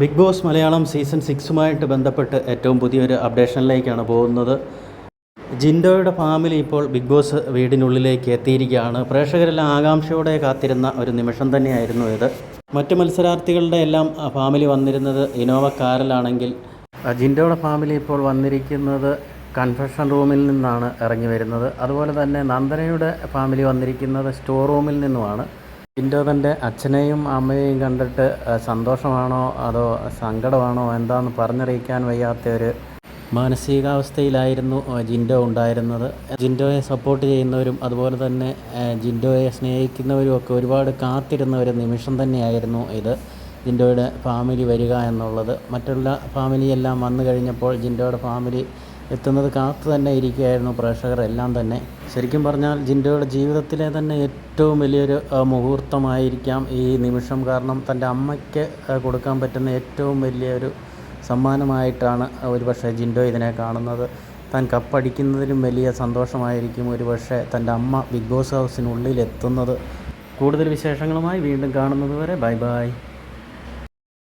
Big Boss Malayalam season സിക്സുമായിട്ട് ബന്ധപ്പെട്ട് ഏറ്റവും പുതിയൊരു അപ്ഡേഷനിലേക്കാണ് പോകുന്നത്. ജിൻഡോയുടെ ഫാമിലി ഇപ്പോൾ ബിഗ് ബോസ് വീടിനുള്ളിലേക്ക് എത്തിയിരിക്കുകയാണ്. പ്രേക്ഷകരെല്ലാം ആകാംക്ഷയോടെ കാത്തിരുന്ന ഒരു നിമിഷം തന്നെയായിരുന്നു ഇത്. മറ്റ് മത്സരാർത്ഥികളുടെ എല്ലാം ഫാമിലി വന്നിരുന്നത് ഇനോവ കാറിലാണെങ്കിൽ ജിൻഡോയുടെ ഫാമിലി ഇപ്പോൾ വന്നിരിക്കുന്നത് കൺഫെഷൻ റൂമിൽ നിന്നാണ് ഇറങ്ങി വരുന്നത്. അതുപോലെ തന്നെ നന്ദനയുടെ ഫാമിലി വന്നിരിക്കുന്നത് സ്റ്റോർ റൂമിൽ നിന്നുമാണ്. ജിൻഡോ തന്റെ അച്ഛനെയും അമ്മയെയും കണ്ടിട്ട് സന്തോഷമാണോ അതോ സങ്കടമാണോ എന്താണെന്ന് പറഞ്ഞറിയിക്കാൻ വയ്യാത്ത ഒരു മാനസികാവസ്ഥയിലായിരുന്നു ജിൻഡോ ഉണ്ടായിരുന്നത്. ജിൻഡോയെ സപ്പോർട്ട് ചെയ്യുന്നവരും അതുപോലെ തന്നെ ജിൻഡോയെ സ്നേഹിക്കുന്നവരും ഒക്കെ ഒരുപാട് കാത്തിരുന്ന ഒരു നിമിഷം തന്നെയായിരുന്നു ഇത് ജിൻഡോയുടെ ഫാമിലി വരിക എന്നുള്ളത്. മറ്റുള്ള ഫാമിലി എല്ലാം വന്നു കഴിഞ്ഞപ്പോൾ ജിൻഡോയുടെ ഫാമിലി എത്തുന്നത് കാത്തു തന്നെ ഇരിക്കുകയായിരുന്നു പ്രേക്ഷകർ എല്ലാം തന്നെ. ശരിക്കും പറഞ്ഞാൽ ജിൻഡോയുടെ ജീവിതത്തിലെ തന്നെ ഏറ്റവും വലിയൊരു മുഹൂർത്തമായിരിക്കാം ഈ നിമിഷം. കാരണം തന്റെ അമ്മയ്ക്ക് കൊടുക്കാൻ പറ്റുന്ന ഏറ്റവും വലിയൊരു സമ്മാനമായിട്ടാണ് ഒരുപക്ഷെ ജിൻഡോ ഇതിനെ കാണുന്നത്. താൻ കപ്പടിക്കുന്നതിലും വലിയ സന്തോഷമായിരിക്കും ഒരുപക്ഷെ തന്റെ അമ്മ ബിഗ് ബോസ് ഹൗസിനുള്ളിൽ എത്തുന്നത് കൂടുതൽ വിശേഷങ്ങളുമായി വീണ്ടും കാണുന്നത് വരെ ബൈ ബൈ.